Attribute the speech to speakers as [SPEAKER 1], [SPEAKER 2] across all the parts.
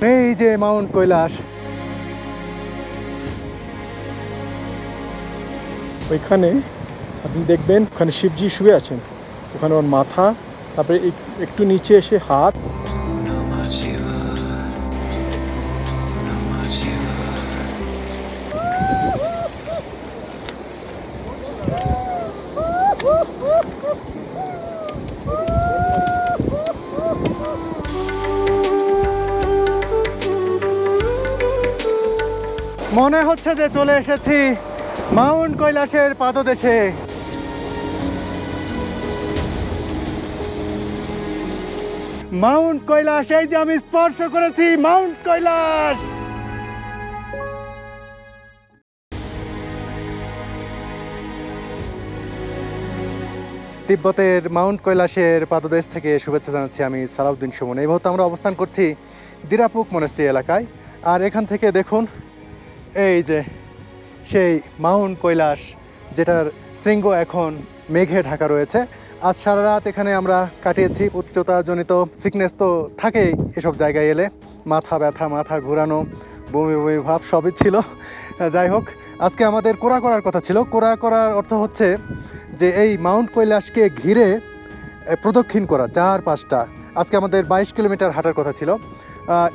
[SPEAKER 1] এই যে মাউন্ট কৈলাস। ওইখানে আপনি দেখবেন ওখানে শিবজি শুয়ে আছেন। ওখানে ওর মাথা, তারপরে এক- একটু নিচে এসে হাত। হচ্ছে যে চলে এসেছি মাউন্ট কৈলাসের পাদদেশে। মাউন্ট কৈলাস, এই যে আমি স্পর্শ করেছি মাউন্ট কৈলাস! তিব্বতের মাউন্ট কৈলাসের পাদদেশ থেকে শুভেচ্ছা জানাচ্ছি আমি সালাউদ্দিন সুমন। এই মুহূর্তে আমরা অবস্থান করছি দিরাপুক মনেস্ট্রি এলাকায়। আর এখান থেকে দেখুন এই যে সেই মাউন্ট কৈলাস, যেটার শৃঙ্গ এখন মেঘে ঢাকা রয়েছে। আজ সারা রাত এখানে আমরা কাটিয়েছি উচ্চতাজনিত সিকনেস তো থাকেই এসব জায়গায় এলে। মাথা ব্যথা, মাথা ঘোরানো, বমি বমি ভাব সবই ছিল। যাই হোক, আজকে আমাদের কোরা করার কথা ছিল। কোরা করার অর্থ হচ্ছে যে এই মাউন্ট কৈলাসকে ঘিরে প্রদক্ষিণ করা, চার পাঁচটা। আজকে আমাদের বাইশ কিলোমিটার হাঁটার কথা ছিল।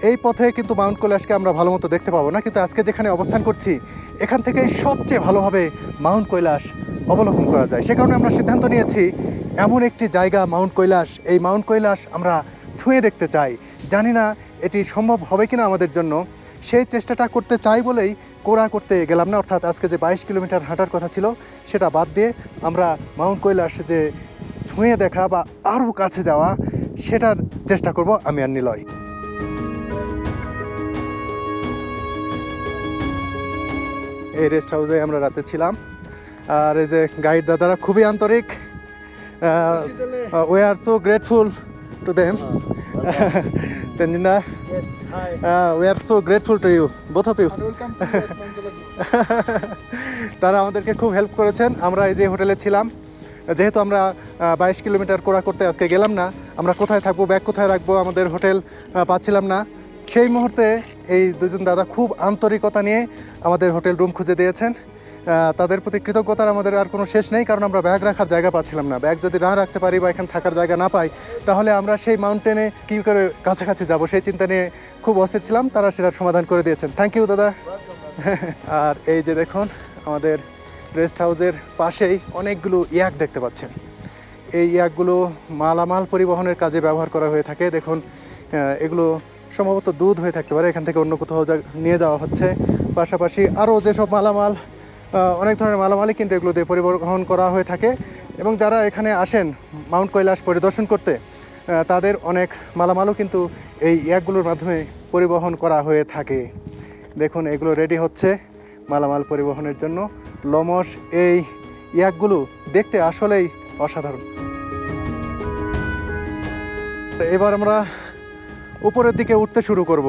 [SPEAKER 1] এই পথে কিন্তু মাউন্ট কৈলাসকে আমরা ভালো মতো দেখতে পাবো না, কিন্তু আজকে যেখানে অবস্থান করছি, এখান থেকেই সবচেয়ে ভালোভাবে মাউন্ট কৈলাস অবলোকন করা যায়। সে কারণে আমরা সিদ্ধান্ত নিয়েছি, এমন একটি জায়গা মাউন্ট কৈলাস, এই মাউন্ট কৈলাস আমরা ছুঁয়ে দেখতে চাই। জানি না এটি সম্ভব হবে কিনা আমাদের জন্য, সেই চেষ্টাটা করতে চাই বলেই কোরা করতে গেলাম না, অর্থাৎ আজকে যে বাইশ কিলোমিটার হাঁটার কথা ছিল, সেটা বাদ দিয়ে আমরা মাউন্ট কৈলাস যে ছুঁয়ে দেখা বা আরও কাছে যাওয়া, সেটার চেষ্টা করব আমি আর নিলয়। এই রেস্ট হাউসে আমরা রাতে ছিলাম। আর এই যে গাইড দাদারা খুবই আন্তরিক। We are so grateful to them তেনজিন্দা. We are so grateful
[SPEAKER 2] to you both of you
[SPEAKER 1] তারা আমাদেরকে খুব হেল্প করেছেন। আমরা এই যে হোটেলে ছিলাম যেহেতু আমরা বাইশ কিলোমিটার কোড়া করতে আজকে গেলাম না আমরা কোথায় থাকব ব্যাগ কোথায় রাখব আমাদের হোটেল পাচ্ছিলাম না। সেই মুহূর্তে এই দুজন দাদা খুব আন্তরিকতা নিয়ে আমাদের হোটেল রুম খুঁজে দিয়েছেন। তাদের প্রতি কৃতজ্ঞতার আমাদের আর কোনো শেষ নেই, কারণ আমরা ব্যাগ রাখার জায়গা পাচ্ছিলাম না। ব্যাগ যদি না রাখতে পারি বা এখানে থাকার জায়গা না পাই, তাহলে আমরা সেই মাউন্টেনে কী করে কাছাকাছি যাব সেই চিন্তা নিয়ে খুব অস্থির ছিলাম। তারা সেটার সমাধান করে দিয়েছেন। থ্যাংক ইউ দাদা। আর এই যে দেখুন, আমাদের রেস্ট হাউসের পাশেই অনেকগুলো ইয়াক দেখতে পাচ্ছেন। এই ইয়াকগুলো মালামাল পরিবহনের কাজে ব্যবহার করা হয়ে থাকে। দেখুন এগুলো সম্ভবত দুধ হয়ে থাকতে পারে, এখান থেকে অন্য কোথাও নিয়ে যাওয়া হচ্ছে। পাশাপাশি আরও যেসব মালামাল অনেক ধরনের মালামালই কিন্তু এগুলো দিয়ে পরিবহন করা হয়ে থাকে এবং যারা এখানে আসেন মাউন্ট কৈলাস পরিদর্শন করতে তাদের অনেক মালামালও কিন্তু এই ইয়াকগুলোর মাধ্যমে পরিবহন করা হয়ে থাকে। দেখুন, এগুলো রেডি হচ্ছে মালামাল পরিবহনের জন্য। লমস এই ইয়াকগুলো দেখতে আসলেই অসাধারণ। এবার আমরা উপরের দিকে উঠতে শুরু করব।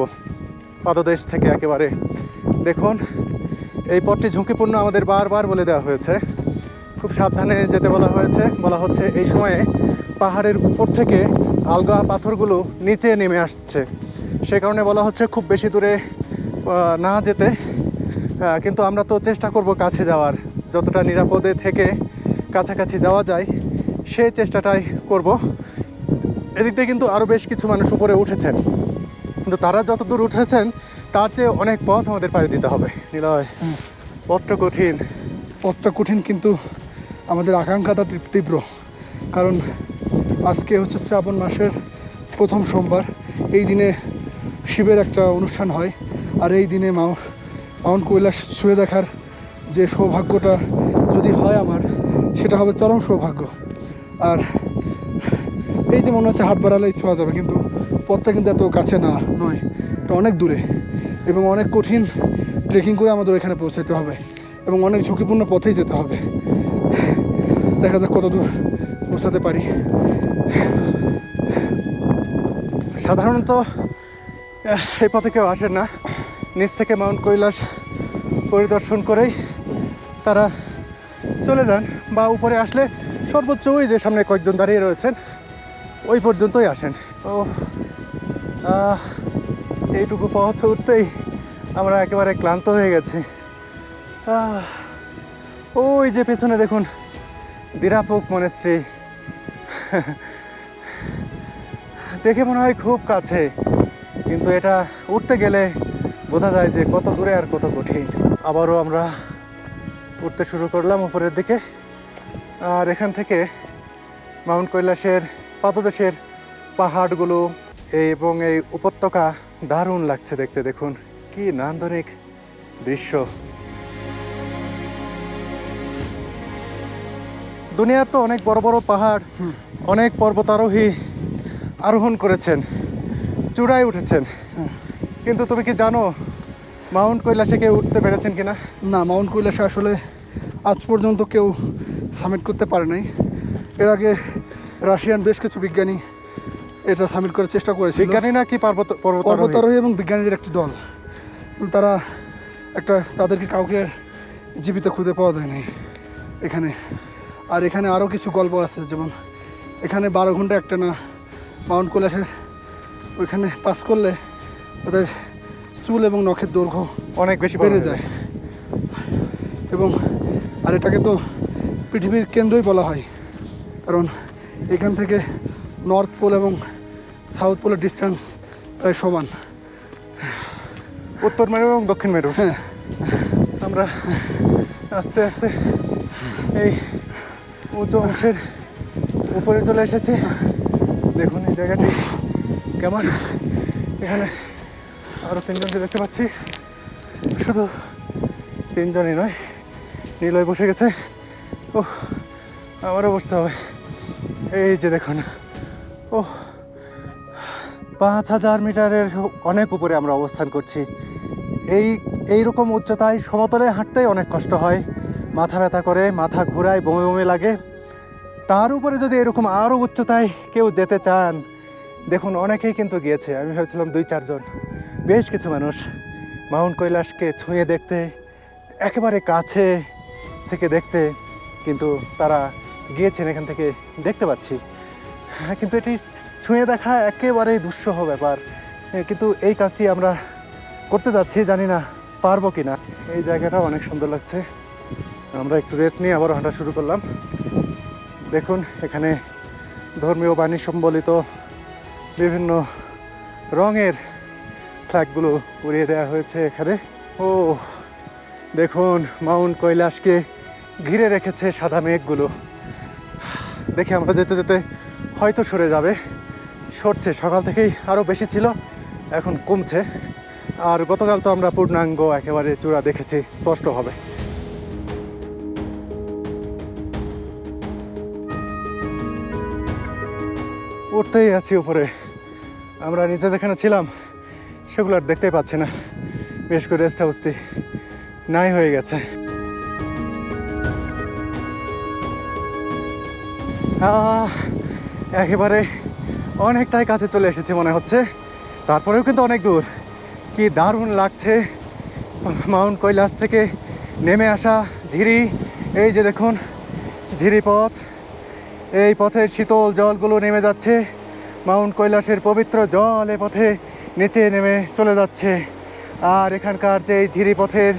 [SPEAKER 1] পাদদেশ থেকে একেবারে। দেখুন, এই পথটি ঝুঁকিপূর্ণ আমাদের বারবার বলে দেওয়া হয়েছে। খুব সাবধানে যেতে বলা হয়েছে। বলা হচ্ছে, এই সময়ে পাহাড়ের উপর থেকে আলগা পাথরগুলো নিচে নেমে আসছে। সে কারণে বলা হচ্ছে, খুব বেশি দূরে না যেতে। কিন্তু আমরা তো চেষ্টা করব কাছে যাওয়ার। যতটা নিরাপদে থেকে কাছাকাছি যাওয়া যায় সেই চেষ্টাটাই করব। এদিক দিয়ে কিন্তু আরও বেশ কিছু মানুষ উপরে উঠেছেন। কিন্তু তারা যত দূর উঠেছেন তার চেয়ে অনেক পথ আমাদের পাড়ি দিতে হবে। নিলয় পথটা কঠিন।
[SPEAKER 2] পথটা কঠিন কিন্তু আমাদের আকাঙ্ক্ষাটা তীব- তীব্র। কারণ আজকে হচ্ছে শ্রাবণ মাসের প্রথম সোমবার। এই দিনে শিবের একটা অনুষ্ঠান হয়। আর এই দিনে মাউ- মাউন্ট কৈলাস ছুঁয়ে দেখার যে সৌভাগ্যটা যদি হয় আমার সেটা হবে চরম সৌভাগ্য। আর এই যে মনে হচ্ছে হাত বাড়ালেই ছোঁয়া যাবে, কিন্তু পথটা কিন্তু এত কাছে না, নয়, এটা অনেক দূরে এবং অনেক কঠিন ট্রেকিং করে আমাদের এখানে পৌঁছাতে হবে এবং অনেক ঝুঁকিপূর্ণ পথেই যেতে হবে। দেখা যাক কত দূর পৌঁছাতে পারি।
[SPEAKER 1] সাধারণত এই পথে কেউ আসে না। নিচ থেকে মাউন্ট কৈলাস পরিদর্শন করেই তারা চলে যান বা উপরে আসলে সর্বোচ্চ ওই যে সামনে কয়েকজন দাঁড়িয়ে রয়েছেন ওই পর্যন্তই আসেন। আহ, এইটুকু পথ উঠতেই আমরা একেবারে ক্লান্ত হয়ে গেছি। ওই যে পেছনে দেখুন দিরাপুক মনেস্ট্রি দেখে মনে হয় খুব কাছে কিন্তু এটা উঠতে গেলে বোঝা যায় যে কত দূরে আর কত কঠিন। আবারও আমরা উঠতে শুরু করলাম উপরের দিকে। আর এখান থেকে মাউন্ট কৈলাসের পাদদেশের পাহাড়গুলো এবং এই উপত্যকা দারুণ লাগছে দেখতে, দেখুন। কি নান্দনিক দৃশ্য। দুনিয়ার তো অনেক বড় বড় পাহাড়। অনেক পর্বতারোহী আরোহণ করেছেন, চূড়ায় উঠেছেন। কিন্তু তুমি কি জানো মাউন্ট কৈলাসে কেউ উঠতে পেরেছেন কিনা
[SPEAKER 2] না, মাউন্ট কৈলাসে আসলে আজ পর্যন্ত কেউ সামিট করতে পারে নাই। এর আগে রাশিয়ান বেশ কিছু বিজ্ঞানী এটা সামিট করার চেষ্টা করেছে
[SPEAKER 1] বিজ্ঞানী না কি পর্বত পর্বতারোহী?
[SPEAKER 2] পর্বতারোহী এবং বিজ্ঞানীদের একটি দল। তারা একটা তাদেরকে কাউকে জীবিত খুঁজে পাওয়া যায় নাই এখানে। আর এখানে আরও কিছু গল্প আছে যেমন এখানে বারো ঘণ্টা একটা না মাউন্ট কৈলাসের ওইখানে পাস করলে ওদের চুল এবং নখের দৈর্ঘ্য
[SPEAKER 1] অনেক বেশি বেড়ে
[SPEAKER 2] যায়। এবং আর এটাকে তো পৃথিবীর কেন্দ্রই বলা হয়। কারণ এখান থেকে নর্থ পোল এবং সাউথ পোলের ডিস্টেন্স প্রায় সমান।
[SPEAKER 1] উত্তর মেরু এবং দক্ষিণ মেরু।
[SPEAKER 2] হ্যাঁ।
[SPEAKER 1] আমরা আস্তে আস্তে এই উঁচু অংশের উপরে চলে এসেছি। দেখুন এই জায়গাটি কেমন। এখানে আরও তিনজনকে দেখতে পাচ্ছি। শুধু তিনজনই নয় নীলয় বসে গেছে। ও আমারও বসতে হবে। এই যে দেখুন। ও পাঁচ হাজার মিটারের অনেক উপরে আমরা অবস্থান করছি। এই এই রকম উচ্চতায় সমতলে হাঁটতেই অনেক কষ্ট হয়। মাথা ব্যথা করে, মাথা ঘোরায়, বমি বমি লাগে। তার উপরে যদি এরকম আরও উচ্চতায় কেউ যেতে চান, দেখুন অনেকেই কিন্তু গিয়েছে। আমি ভেবেছিলাম দুই, চারজন। বেশ কিছু মানুষ। মাউন্ট কৈলাসকে ছুঁয়ে দেখতে, একেবারে কাছে থেকে দেখতে, কিন্তু তারা গিয়েছেন এখান থেকে, দেখতে পাচ্ছি। হ্যাঁ কিন্তু এটি ছুঁয়ে দেখা একেবারেই দুঃসহ ব্যাপার। কিন্তু এই কাজটি আমরা করতে যাচ্ছি, জানি না পারব কি না। এই জায়গাটা অনেক সুন্দর লাগছে। আমরা একটু রেস্ট নিয়ে আবার হাঁটা শুরু করলাম। দেখুন, এখানে ধর্মীয় বাণী সম্বলিত বিভিন্ন রঙের ফ্ল্যাগগুলো উড়িয়ে দেওয়া হয়েছে এখানে। ও, দেখুন, মাউন্ট কৈলাসকে ঘিরে রেখেছে সাদা মেঘগুলো। দেখি আমরা যেতে যেতে হয়তো সরে যাবে। সরছে, সকাল থেকেই আরও বেশি ছিল, এখন কমছে। আর গতকাল তো আমরা পূর্ণাঙ্গ একেবারে চূড়া দেখেছি স্পষ্টভাবে উঠতেই আছি উপরে। আমরা নিচে যেখানে ছিলাম, সেগুলো আর দেখতেই পাচ্ছি না। বেশ করে রেস্ট হাউসটি নাই হয়ে গেছে। একেবারে অনেকটাই কাছে চলে এসেছে মনে হচ্ছে। তারপরেও কিন্তু অনেক দূর। কি দারুণ লাগছে। মাউন্ট কৈলাস থেকে নেমে আসা ঝিরি। এই যে দেখুন, ঝিরি পথ। এই পথের শীতল জলগুলো নেমে যাচ্ছে। মাউন্ট কৈলাসের পবিত্র জল এ পথে নিচে নেমে চলে যাচ্ছে। আর এখানকার যে এই ঝিরি পথের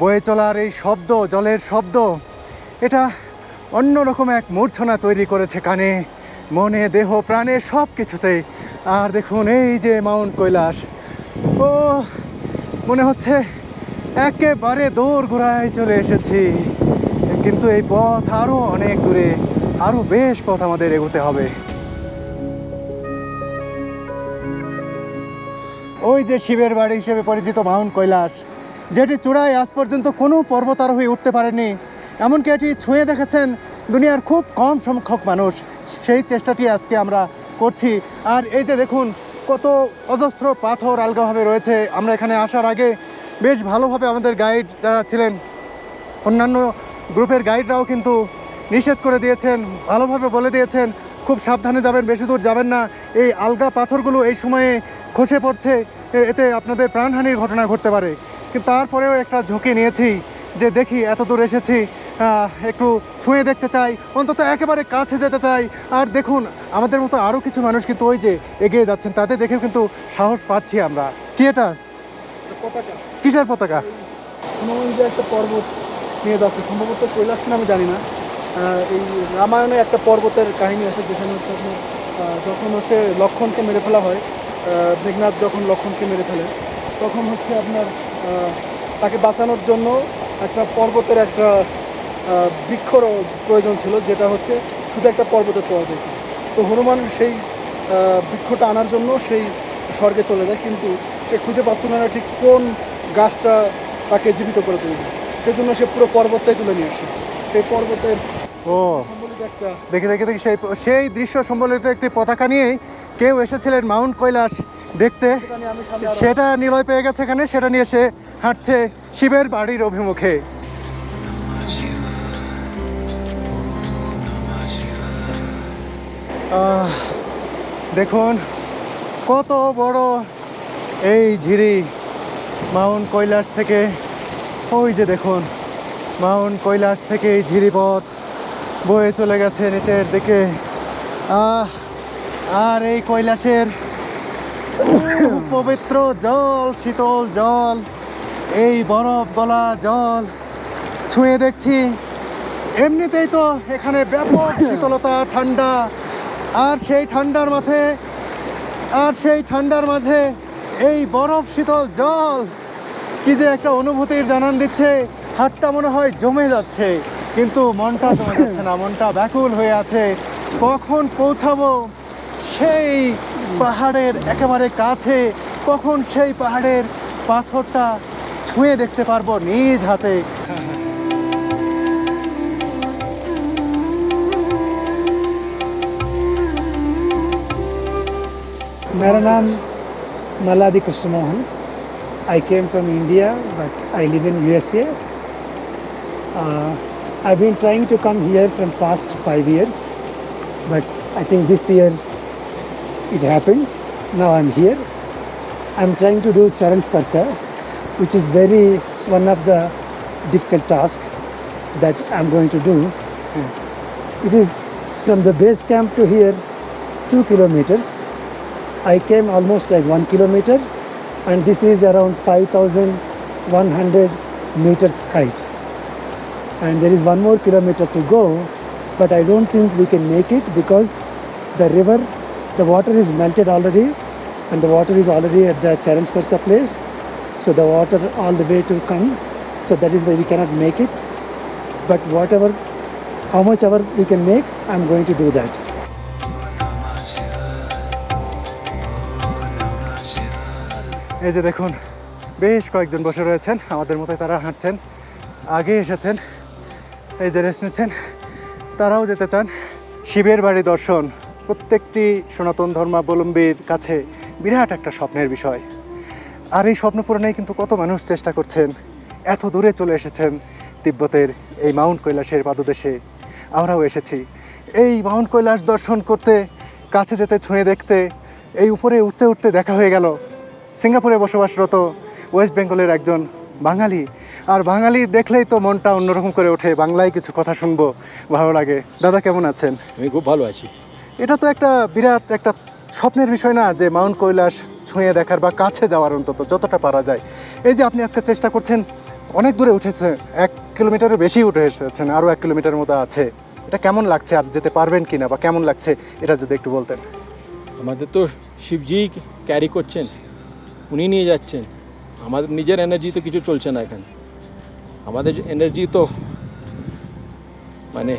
[SPEAKER 1] বয়ে চলার এই শব্দ, জলের শব্দ, এটা অন্যরকম এক মূর্ছনা তৈরি করেছে কানে। মনে, দেহ, প্রাণে সব কিছুতেই আর দেখুন এই যে মাউন্ট কৈলাস। ও, মনে হচ্ছে একেবারে দৌড় ঘোরায় চলে এসেছি। কিন্তু এই পথ আরও অনেক দূরে আরও বেশ পথ আমাদের এগোতে হবে। ওই যে শিবের বাড়ি হিসেবে পরিচিত মাউন্ট কৈলাস, যেটি চূড়ায় আজ পর্যন্ত কোনো পর্বতারোহী উঠতে পারেনি এমনকি এটি ছুঁয়ে দেখেছেন দুনিয়ার খুব কম সংখ্যক মানুষ। সেই চেষ্টাটি আজকে আমরা করছি। আর এই যে দেখুন, কত অজস্র পাথর আলগাভাবে রয়েছে। আমরা এখানে আসার আগে বেশ ভালোভাবে আমাদের গাইড যারা ছিলেন, অন্যান্য গ্রুপের গাইডরাও কিন্তু নিষেধ করে দিয়েছেন, ভালোভাবে বলে দিয়েছেন, খুব সাবধানে যাবেন, বেশি দূর যাবেন না। এই আলগা পাথরগুলো এই সময়ে খসে পড়ছে, এতে আপনাদের প্রাণহানির ঘটনা ঘটতে পারে। কিন্তু তারপরেও একটা ঝুঁকি নিয়েছি, যে দেখি এত দূর এসেছি একটু ছুঁয়ে দেখতে চাই অন্তত একেবারে কাছে যেতে চাই। আর দেখুন আমাদের মতো আরও কিছু মানুষ কিন্তু ওই যে এগিয়ে যাচ্ছেন তাদের দেখেও কিন্তু সাহস পাচ্ছি আমরা। কি এটা?
[SPEAKER 2] পতাকা।
[SPEAKER 1] কিসের পতাকা?
[SPEAKER 2] হনুমানজি একটা পর্বত নিয়ে যাচ্ছে। সম্ভবত কৈলাস আমি জানি না। এই রামায়ণে একটা পর্বতের কাহিনী আছে যেখানে হচ্ছে আপনার যখন হচ্ছে লক্ষণকে মেরে ফেলা হয় মেঘনাথ যখন লক্ষণকে মেরে ফেলে তখন হচ্ছে আপনার তাকে বাঁচানোর জন্য একটা পর্বতের একটা বৃক্ষর প্রয়োজন ছিল যেটা হচ্ছে শুধু একটা পর্বতে পাওয়া যায়। তো হনুমান সেই বৃক্ষটা আনার জন্য সেই স্বর্গে চলে যায় কিন্তু সে খুঁজে পাচ্ছিল না ঠিক কোন গাছটা তাকে জীবিত করে তুলবে। সেই জন্য সে পুরো পর্বতটাই তুলে নিয়ে আসে। সেই পর্বতের
[SPEAKER 1] ও। দেখে দেখে দেখি সেই সেই দৃশ্য সম্বলিত একটি পতাকা নিয়েই কেউ এসেছিলেন মাউন্ট কৈলাস দেখতে।
[SPEAKER 2] সেটা
[SPEAKER 1] নিলয় পেয়ে গেছে এখানে সেটা নিয়ে সে হাঁটছে শিবের বাড়ির অভিমুখে। দেখুন, কত বড় এই ঝিরি মাউন্ট কৈলাস থেকে, ওই যে দেখুন, মাউন্ট কৈলাস থেকে এই ঝিরিপথ বয়ে চলে গেছে নিচের দিকে। আর এই কৈলাসের পবিত্র জল, শীতল জল, এই বরফ গলা জল ছুঁয়ে দেখছি। এমনিতেই তো এখানে ব্যাপক শীতলতা, ঠান্ডা আর সেই ঠান্ডার মাঝে, আর সেই ঠান্ডার মাঝে এই বরফ শীতল জল কি যে একটা অনুভূতির জানান দিচ্ছে। হাতটা মনে হয় জমে যাচ্ছে, কিন্তু মনটা জমে যাচ্ছে না, মনটা ব্যাকুল হয়ে আছে। কখন পৌঁছাবো সেই পাহাড়ের একেবারে কাছে, কখন সেই পাহাড়ের পাথরটা ছুঁয়ে দেখতে পারব নিজ হাতে।
[SPEAKER 3] मेरा नाम Malladi Krishna Mohan I came from India but I live in USA I been trying to come here from past five years but i think this year it happened now i'm here i'm trying to do charan sparsa which is very one of the difficult task that i'm going to do it is from the base camp to here two kilometers I came almost like one kilometer and this is around 5100 meters height. And there is one more kilometer to go but I don't think we can make it because the river the water is melted already and the water is already at the Charansparsa place. So the water all the way to come. So that is why we cannot make it. But whatever how much ever we can make I'm going to do that
[SPEAKER 1] এই যে দেখুন, বেশ কয়েকজন বসে রয়েছেন, আমাদের মতোই তারা হাঁটছেন, আগে এসেছেন, এই যে রেস্ট নিচ্ছেন, তারাও যেতে চান। শিবের বাড়ি দর্শন, প্রত্যেকটি সনাতন ধর্মাবলম্বীর কাছে বিরাট একটা স্বপ্নের বিষয়। আর এই স্বপ্ন পূরণেই কিন্তু কত মানুষ চেষ্টা করছেন, এত দূরে চলে এসেছেন তিব্বতের এই মাউন্ট কৈলাসের পাদদেশে। আমরাও এসেছি। এই মাউন্ট কৈলাস দর্শন করতে, কাছে যেতে, ছুঁয়ে দেখতে, এই উপরে উঠতে উঠতে দেখা হয়ে গেল। সিঙ্গাপুরে বসবাসরত ওয়েস্ট বেঙ্গলের একজন বাঙালি। আর বাঙালি দেখলেই তো মনটা অন্যরকম করে ওঠে বাংলায় কিছু কথা শুনব ভালো লাগে। দাদা কেমন আছেন?
[SPEAKER 4] আমি খুব ভালো আছি।
[SPEAKER 1] এটা তো একটা বিরাট একটা স্বপ্নের বিষয় না যে মাউন্ট কৈলাস ছুঁয়ে দেখার বা কাছে যাওয়ার অন্তত যতটা পারা যায়। এই যে আপনি আজকে চেষ্টা করছেন অনেক দূরে উঠেছে এক কিলোমিটারের বেশি উঠে এসেছেন আরও এক কিলোমিটার মতো আছে। এটা কেমন লাগছে আর যেতে পারবেন কি না বা কেমন লাগছে এটা যদি একটু বলতেন।
[SPEAKER 4] আমাদের তো শিবজি ক্যারি করছেন। উনি নিয়ে যাচ্ছেন। আমাদের নিজের এনার্জি তো কিছু চলছে না এখানে। আমাদের এনার্জি তো মানে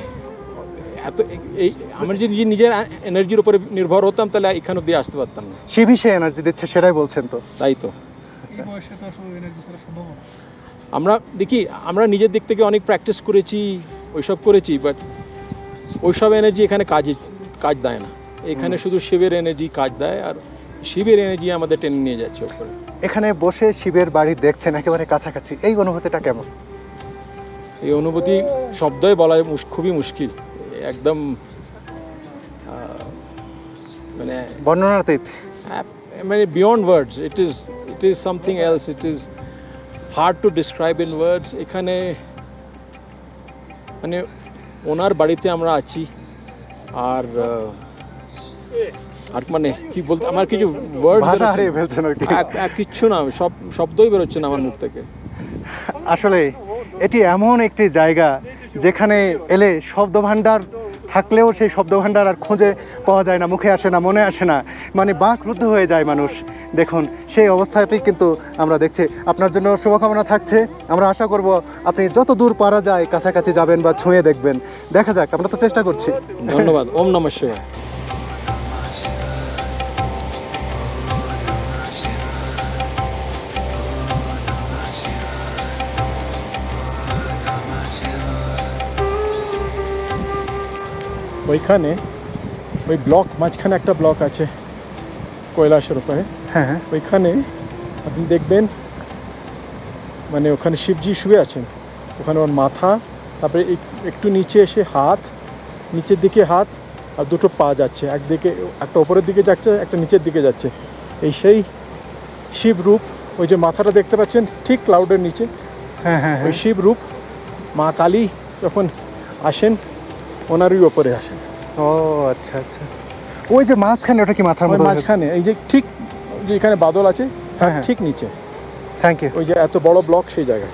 [SPEAKER 4] এত এই আমরা যদি নিজের এনার্জির উপরে নির্ভর হতাম তাহলে এখানে অব্দি আসতে পারতাম না।
[SPEAKER 1] শিবই সে এনার্জি দিচ্ছে সেটাই বলছেন তো।
[SPEAKER 4] তাই তো। আমরা দেখি আমরা নিজের দিক থেকে অনেক প্র্যাকটিস করেছি ওইসব করেছি বাট ওইসব এনার্জি এখানে কাজে কাজ দেয় না। এখানে শুধু শিবের এনার্জি কাজ দেয় আর শিবের এনার্জি আমাদের টেনে নিয়ে যাচ্ছে ওপরে।
[SPEAKER 1] এখানে বসে শিবের বাড়ি দেখছেন একেবারে কাছাকাছি। এই অনুভূতিটা কেমন?
[SPEAKER 4] এই অনুভূতি শব্দই বলা খুবই মুশকিল। একদম মানে
[SPEAKER 1] বর্ণনাতীত
[SPEAKER 4] মানে beyond words it is it is something else it is hard to describe in words এখানে মানে ওনার বাড়িতে আমরা আছি আর আর মানে কি বলতে আমার কিছু ওয়ার্ড
[SPEAKER 1] ভাষা হারিয়ে ফেলছেন আর কি।
[SPEAKER 4] কিচ্ছু না সব শব্দই বেরোচ্ছে না আমার মুখ থেকে।
[SPEAKER 1] আসলে এটি এমন একটি জায়গা যেখানে এলে শব্দ ভাণ্ডার থাকলেও সেই শব্দ ভাণ্ডার আর খুঁজে পাওয়া যায় না মুখে আসে না মনে আসে না। মানে বাক রুদ্ধ হয়ে যায় মানুষ। দেখুন সেই অবস্থাতেই কিন্তু আমরা দেখছি। আপনার জন্য শুভকামনা থাকছে। আমরা আশা করব আপনি যত দূর পারা যায় কাছাকাছি যাবেন বা ছুঁয়ে দেখবেন। দেখা যাক আমরা তো চেষ্টা করছি।
[SPEAKER 4] ধন্যবাদ। ওম নমঃ ওইখানে ওই ব্লক মাঝখানে একটা ব্লক আছে কৈলাসের উপরে
[SPEAKER 1] হ্যাঁ হ্যাঁ।
[SPEAKER 4] ওইখানে আপনি দেখবেন মানে ওখানে শিবজি শুয়ে আছেন। ওখানে ওর মাথা তারপরে একটু নিচে এসে হাত নিচের দিকে হাত আর দুটো পা যাচ্ছে। একদিকে একটা ওপরের দিকে যাচ্ছে একটা নিচের দিকে যাচ্ছে। এই সেই শিব রূপ ওই যে মাথাটা দেখতে পাচ্ছেন ঠিক ক্লাউডের নিচে।
[SPEAKER 1] হ্যাঁ হ্যাঁ।
[SPEAKER 4] ওই শিব রূপ মা কালী যখন আসেন ওনারই ওপরে আসেন।
[SPEAKER 1] ও আচ্ছা আচ্ছা। ওই যে মাঝখানে ওটা কি মাথার মধ্যে
[SPEAKER 4] মাঝখানে এই যে ঠিক যে এখানে বাদল আছে
[SPEAKER 1] হ্যাঁ, হ্যাঁ।
[SPEAKER 4] ঠিক নিচে।
[SPEAKER 1] থ্যাংক ইউ
[SPEAKER 4] ওই যে এত বড় ব্লক সেই জায়গায়।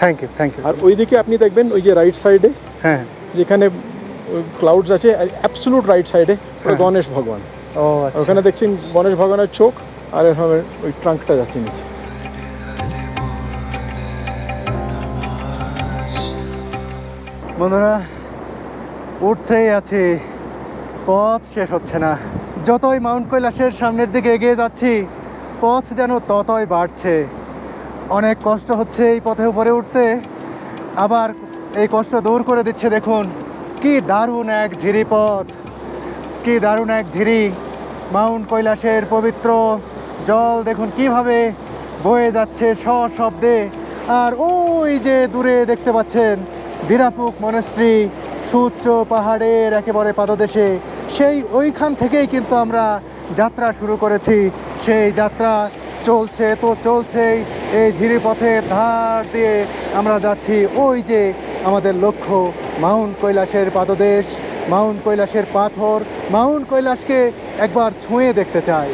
[SPEAKER 1] থ্যাংক ইউ থ্যাংক ইউ
[SPEAKER 4] আর ওইদিকে আপনি দেখবেন ওই যে রাইট সাইডে
[SPEAKER 1] হ্যাঁ
[SPEAKER 4] যেখানে ক্লাউডস আছে অ্যাবসলুট রাইট সাইডে
[SPEAKER 1] হ্যাঁ।
[SPEAKER 4] গণেশ ভগবান।
[SPEAKER 1] ও আচ্ছা।
[SPEAKER 4] ওখানে দেখছেন গণেশ ভগবানের চোখ আর এভাবে ওই ট্রাঙ্কটা যাচ্ছে নিচে।
[SPEAKER 1] বন্ধুরা উঠতেই আছি। পথ শেষ হচ্ছে না। যতই মাউন্ট কৈলাসের সামনের দিকে এগিয়ে যাচ্ছি, পথ যেন ততই বাড়ছে। অনেক কষ্ট হচ্ছে এই পথে উপরে উঠতে। আবার এই কষ্ট দূর করে দিচ্ছে দেখুন। কি দারুণ এক ঝিরি পথ। কি দারুণ এক ঝিরি মাউন্ট কৈলাসের পবিত্র জল। দেখুন কীভাবে বয়ে যাচ্ছে সশব্দে। আর ওই যে দূরে দেখতে পাচ্ছেন, দিরাপুক মনস্ট্রি সুউচ্চ পাহাড়ের একেবারে পাদদেশে। সেই ওইখান থেকেই কিন্তু আমরা যাত্রা শুরু করেছি। সেই যাত্রা চলছে তো চলছেই। এই ঝিরি পথের ধার দিয়ে আমরা যাচ্ছি। ওই যে আমাদের লক্ষ্য, মাউন্ট কৈলাসের পাদদেশ, মাউন্ট কৈলাসের পাথর। মাউন্ট কৈলাসকে একবার ছুঁয়ে দেখতে চাই।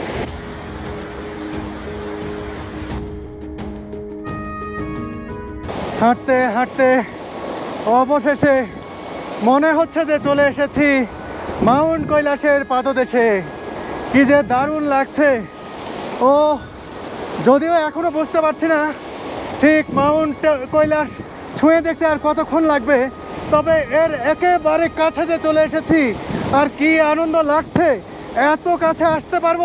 [SPEAKER 1] হাঁটতে হাঁটতে, অবশেষে মনে হচ্ছে যে চলে এসেছি মাউন্ট কৈলাসের পাদদেশে। কি যে দারুণ লাগছে। ও যদিও এখনও বুঝতে পারছি না ঠিক মাউন্ট কৈলাস ছুঁয়ে দেখতে আর কতক্ষণ লাগবে, তবে এর একেবারে কাছে যে চলে এসেছি আর কি আনন্দ লাগছে, এত কাছে আসতে পারব,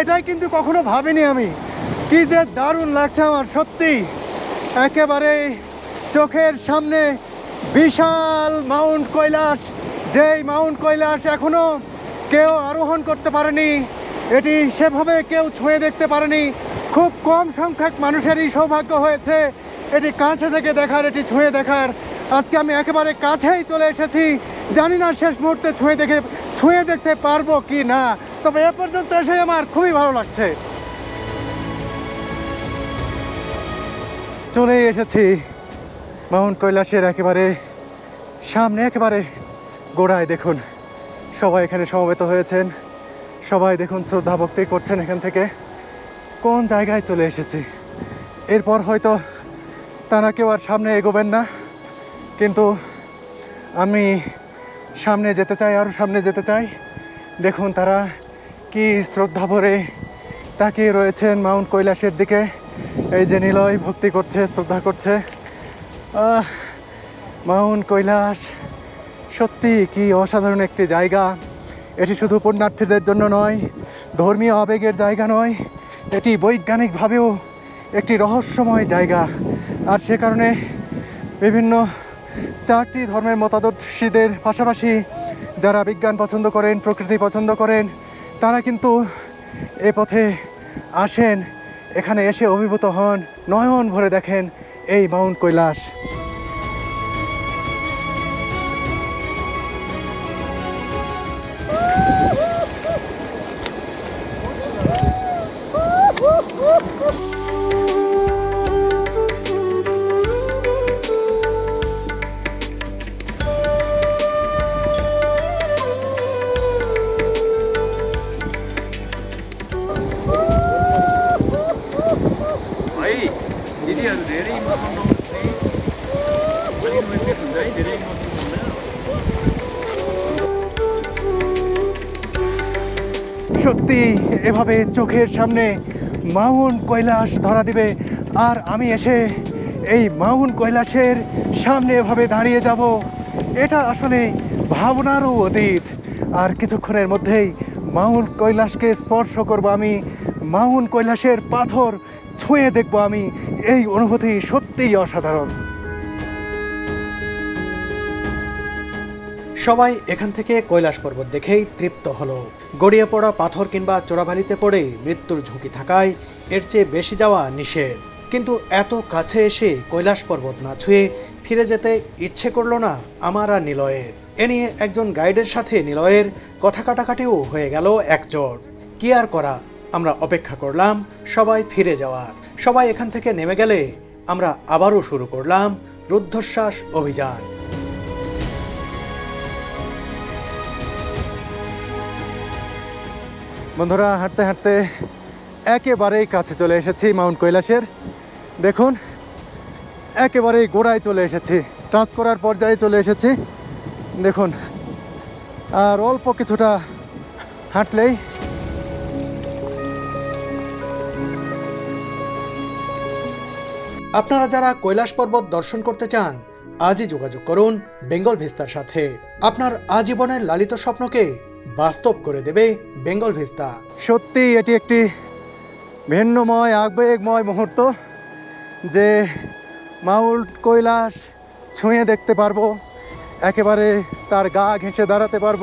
[SPEAKER 1] এটাই কিন্তু কখনো ভাবিনি আমি। কি যে দারুণ লাগছে আমার সত্যি। একেবারে চোখের সামনে বিশাল মাউন্ট কৈলাস, যেই মাউন্ট কৈলাস এখনও কেউ আরোহণ করতে পারেনি, এটি সেভাবে কেউ ছুঁয়ে দেখতে পারেনি। খুব কম সংখ্যক মানুষেরই সৌভাগ্য হয়েছে, এটি কাছে থেকে দেখার, এটি ছুঁয়ে দেখার। আজকে আমি একেবারে কাছেই চলে এসেছি, জানি না শেষ মুহূর্তে ছুঁয়ে দেখে, ছুঁয়ে দেখতে পারব কি না, তবে এ পর্যন্ত এসে আমার খুবই ভালো লাগছে। চলে এসেছি। মাউন্ট কৈলাসের একেবারে সামনে, একেবারে গোড়ায় দেখুন। সবাই এখানে সমবেত হয়েছেন। সবাই দেখুন, শ্রদ্ধা ভক্তি করছেন এখান থেকে। কোন জায়গায় চলে এসেছি? এরপর হয়তো তারা কেউ আর সামনে এগোবেন না। কিন্তু আমি সামনে যেতে চাই আরও সামনে যেতে চাই। দেখুন তারা কি শ্রদ্ধা ভরে তাকিয়ে রয়েছেন মাউন্ট কৈলাসের দিকে। এই যে নিলয় ভক্তি করছে, শ্রদ্ধা করছে। মাউন্ট কৈলাস, সত্যি কি অসাধারণ একটি জায়গা। এটি শুধু পুণ্যার্থীদের জন্য নয়, ধর্মীয় আবেগের জায়গা নয়, এটি বৈজ্ঞানিকভাবেও একটি রহস্যময় জায়গা। আর সে কারণে বিভিন্ন চারটি ধর্মের মতাদর্শীদের পাশাপাশি যারা বিজ্ঞান পছন্দ করেন, প্রকৃতি পছন্দ করেন, তারা কিন্তু এ পথে আসেন, এখানে এসে অভিভূত হন, নয়ন ভরে দেখেন এই মাউন্ট কৈলাস। চোখের সামনে মাউন্ট কৈলাস ধরা দিবে। আর আমি এসে এই মাউন্ট কৈলাসের সামনে এভাবে দাঁড়িয়ে যাব, এটা আসলে ভাবনারও অতীত। আর কিছুক্ষণের মধ্যেই মাউন্ট কৈলাসকে স্পর্শ করব আমি। মাউন্ট কৈলাসের পাথর ছুঁয়ে দেখব আমি। এই অনুভূতি সত্যিই অসাধারণ।
[SPEAKER 5] সবাই এখান থেকে কৈলাস পর্বত দেখেই তৃপ্ত হলো। গড়িয়ে পড়া পাথর কিংবা চোরাভালিতে পড়ে মৃত্যুর ঝুঁকি থাকায় এর চেয়ে বেশি যাওয়া নিষেধ। কিন্তু এত কাছে এসে কৈলাস পর্বত না ছুঁয়ে ফিরে যেতে ইচ্ছে করল না আমার আর নিলয়ের। এ নিয়ে একজন গাইডের সাথে নিলয়ের কথা কাটাকাটিও হয়ে গেল একজোট। কি আর করা? আমরা অপেক্ষা করলাম, সবাই ফিরে যাওয়ার। সবাই এখান থেকে নেমে গেলে আমরা আবারও শুরু করলাম রুদ্ধশ্বাস অভিযান।
[SPEAKER 1] বন্ধুরা, হাঁটতে হাঁটতে একেবারেই কাছে চলে এসেছি মাউন্ট কৈলাসের। দেখুন, একেবারেই গোড়ায় চলে এসেছি। টাচ করার পর্যায়ে চলে এসেছি। দেখুন, আর অল্প কিছুটা হাঁটলেই
[SPEAKER 5] আপনারা যারা কৈলাস পর্বত দর্শন করতে চান, আজই যোগাযোগ করুন বেঙ্গল ভিস্তার সাথে। আপনার আজীবনের লালিত স্বপ্নকে বাস্তব করে দেবে বেঙ্গল ভিস্তা।
[SPEAKER 1] সত্যি, এটি একটি ভিন্নময়, আবেগময় মুহূর্ত যে মাউন্ট কৈলাস ছুঁয়ে দেখতে পারব, একেবারে তার গা ঘেঁষে দাঁড়াতে পারব।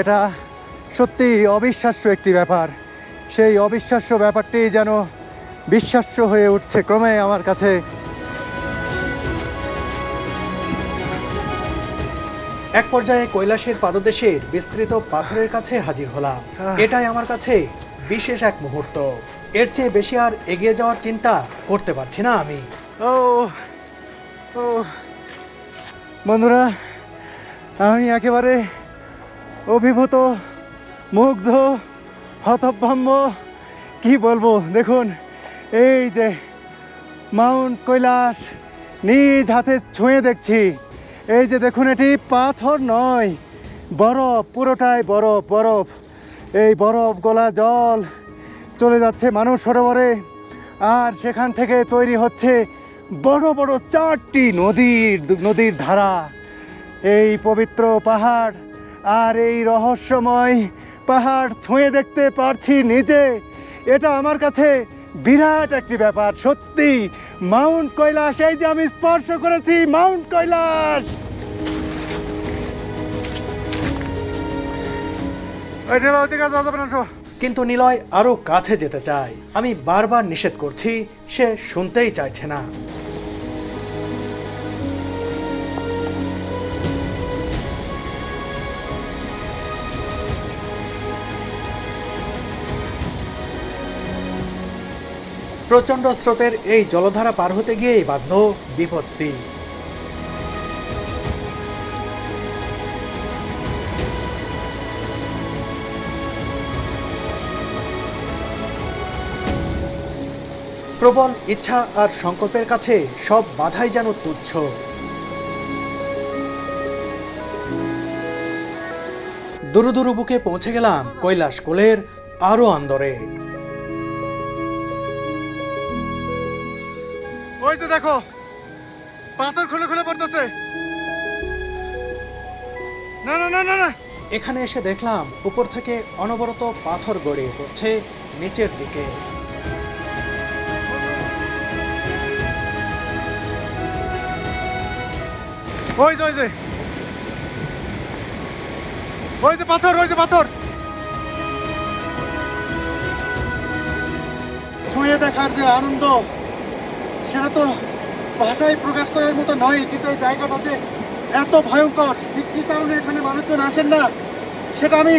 [SPEAKER 1] এটা সত্যি অবিশ্বাস্য একটি ব্যাপার। সেই অবিশ্বাস্য ব্যাপারটি যেন বিশ্বাস্য হয়ে উঠছে ক্রমে আমার কাছে।
[SPEAKER 5] এক পর্যায়ে কৈলাসের পাদদেশের বিস্তৃত পাথরের কাছে হাজির হলাম। এটাই আমার কাছে বিশেষ এক মুহূর্ত। এর চেয়ে বেশি আর এগিয়ে যাওয়ার চিন্তা করতে পারছি না আমি।
[SPEAKER 1] ও ও বন্ধুরা আমি একেবারে অভিভূত মুগ্ধ হতভম্ব কি বলব দেখুন এই যে মাউন্ট কৈলাস নিজ হাতে ছুঁয়ে দেখছি। এই যে দেখুন এটি, পাথর নয়, বরফ, পুরোটাই বরফ বরফ। এই বরফ গলা জল চলে যাচ্ছে মানুষ সরোবরে। আর সেখান থেকে তৈরি হচ্ছে বড় বড় চারটি নদীর নদীর ধারা। এই পবিত্র পাহাড় আর এই রহস্যময় পাহাড়, ছুঁয়ে দেখতে পারছি নিজে। এটা আমার কাছে বিরাট একটি ব্যাপার, সত্যি। মাউন্ট কৈলাস, এই যে আমি স্পর্শ করেছি, মাউন্ট কৈলাস।
[SPEAKER 5] কিন্তু নিলয় আরও কাছে যেতে চায়। আমি বারবার নিষেধ করছি, সে শুনতেই চাইছে না। প্রচণ্ড স্রোতের এই জলধারা পার হতে গিয়েই বাঁধল বিপত্তি। প্রবল ইচ্ছা আর সংকল্পের কাছে সব বাধাই যেন তুচ্ছ। দুরু দুরু বুকে পৌঁছে গেলাম কৈলাস কোলের আরও অন্দরে
[SPEAKER 1] যে দেখো। পাথর খুলে খুলে পড়তেছে। না না না না না।
[SPEAKER 5] এখানে এসে দেখলাম উপর থেকে অনবরত পাথর গড়িয়ে পড়ছে নিচের দিকে।
[SPEAKER 1] ওই যে ওই যে। ওই যে পাথর ওই যে পাথর। ছুঁয়ে দেখার যে আনন্দ। সেটা তো ভাষায় প্রকাশ করার মতো নয় কিন্তু এই জায়গাটাতে এত ভয়ঙ্কর। কি কারণে এখানে মানুষজন আসেন না? সেটা আমি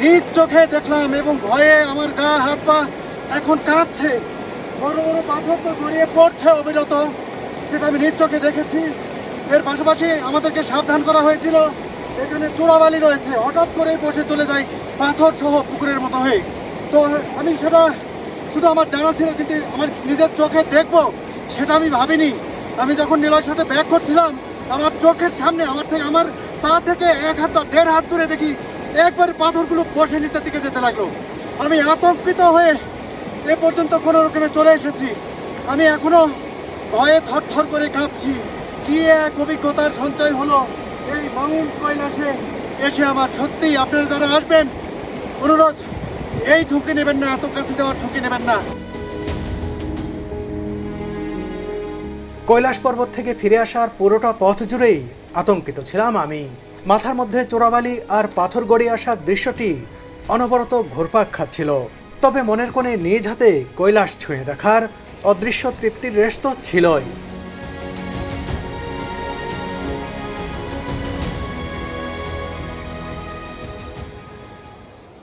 [SPEAKER 1] নিজ চোখে দেখলাম এবং ভয়ে আমার গা, হাত, পা এখন কাঁপছে। বড় বড় পাথর তো গড়িয়ে পড়ছে অবিরত, সেটা আমি নিজ চোখে দেখেছি। এর পাশাপাশি আমাদেরকে সাবধান করা হয়েছিল। এখানে চোরাবালি রয়েছে, হঠাৎ করে বসে চলে যায় পাথর সহ পুকুরের মতো হয়ে। তো আমি সেটা শুধু আমার জানা ছিল, কিন্তু আমার নিজের চোখে দেখব। সেটা আমি ভাবিনি। আমি যখন নীলয়ের সাথে ব্যাক করছিলাম, আমার চোখের সামনে, আমার থেকে আমার পা থেকে এক হাত দেড় হাত দূরে দেখি,
[SPEAKER 6] একবার পাথরগুলো বসে নিচের দিকে যেতে লাগল। আমি আতঙ্কিত হয়ে এ পর্যন্ত কোনো রকমে চলে এসেছি। আমি এখনও ভয়ে থরথর করে কাঁপছি। কি এক অভিজ্ঞতার সঞ্চয় হলো এই মাউন্ট কৈলাসে এসে আমার সত্যিই আপনারা যারা আসবেন, অনুরোধ, এই ঝুঁকি নেবেন না, এত কাছে যাওয়ার ঝুঁকি নেবেন না।
[SPEAKER 5] কৈলাস পর্বত থেকে ফিরে আসার পুরোটা পথ জুড়েই আতঙ্কিত ছিলাম আমি। মাথার মধ্যে চোরাবালি আর পাথর গড়িয়ে আসার দৃশ্যটি অনবরত ঘুরপাক খাচ্ছিল। তবে মনের কোণে নিজ হাতে কৈলাস ছুঁয়ে দেখার অদৃশ্য তৃপ্তির রেশ তো ছিলই।